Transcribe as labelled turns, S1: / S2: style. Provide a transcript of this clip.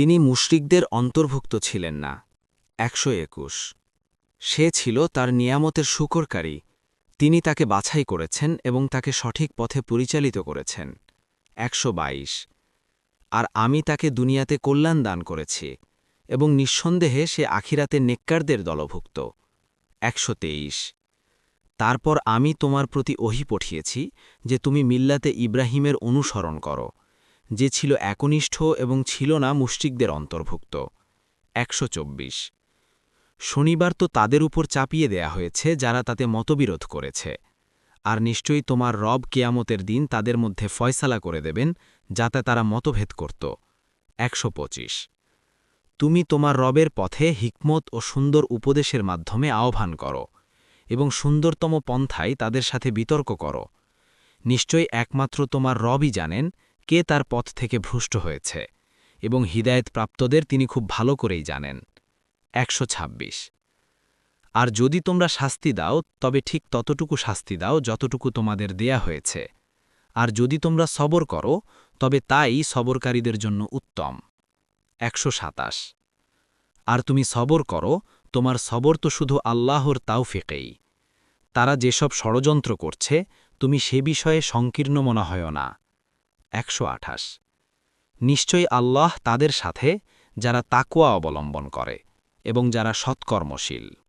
S1: তিনি মুশরিকদের অন্তর্ভুক্ত ছিলেন না। একশো একুশ। সে ছিল তার নিয়ামতের শুকরকারী। তিনি তাকে বাছাই করেছেন এবং তাকে সঠিক পথে পরিচালিত করেছেন। একশো বাইশ। আর আমি তাকে দুনিয়াতে কল্যাণ দান করেছি এবং নিঃসন্দেহে সে আখিরাতে নেককারদের দলভুক্ত। একশো তেইশ। তারপর আমি তোমার প্রতি ওহি পঠিয়েছি যে তুমি মিল্লাতে ইব্রাহিমের অনুসরণ করো। যে ছিল একনিষ্ঠ এবং ছিল না মুষ্টিকদের অন্তর্ভুক্ত। একশো চব্বিশ। শনিবার তো তাদের উপর চাপিয়ে দেয়া হয়েছে, যারা তাতে মতবিরোধ করেছে। আর নিশ্চয়ই তোমার রব কেয়ামতের দিন তাদের মধ্যে ফয়সালা করে দেবেন, যাতে তারা মতভেদ করত। একশো পঁচিশ। তুমি তোমার রবের পথে হিকমত ও সুন্দর উপদেশের মাধ্যমে আহ্বান করো এবং সুন্দরতম পন্থায় তাদের সাথে বিতর্ক করো। নিশ্চয়ই একমাত্র তোমার রবই জানেন কে তার পথ থেকে ভ্রষ্ট হয়েছে, এবং প্রাপ্তদের তিনি খুব ভালো করেই জানেন। একশো ছাব্বিশ। আর যদি তোমরা শাস্তি দাও, তবে ঠিক ততটুকু শাস্তি দাও যতটুকু তোমাদের দেয়া হয়েছে। আর যদি তোমরা সবর করো, তবে তাই সবরকারীদের জন্য উত্তম। একশো সাতাশ। আর তুমি সবর করো, তোমার সবর তো শুধু আল্লাহর তাও ফেকেই তারা যেসব ষড়যন্ত্র করছে, তুমি সে বিষয়ে সংকীর্ণ মনে হয় না। একশো আঠাশ। নিশ্চয়ই আল্লাহ তাদের সাথে যারা তাকুয়া অবলম্বন করে এবং যারা সৎকর্মশীল।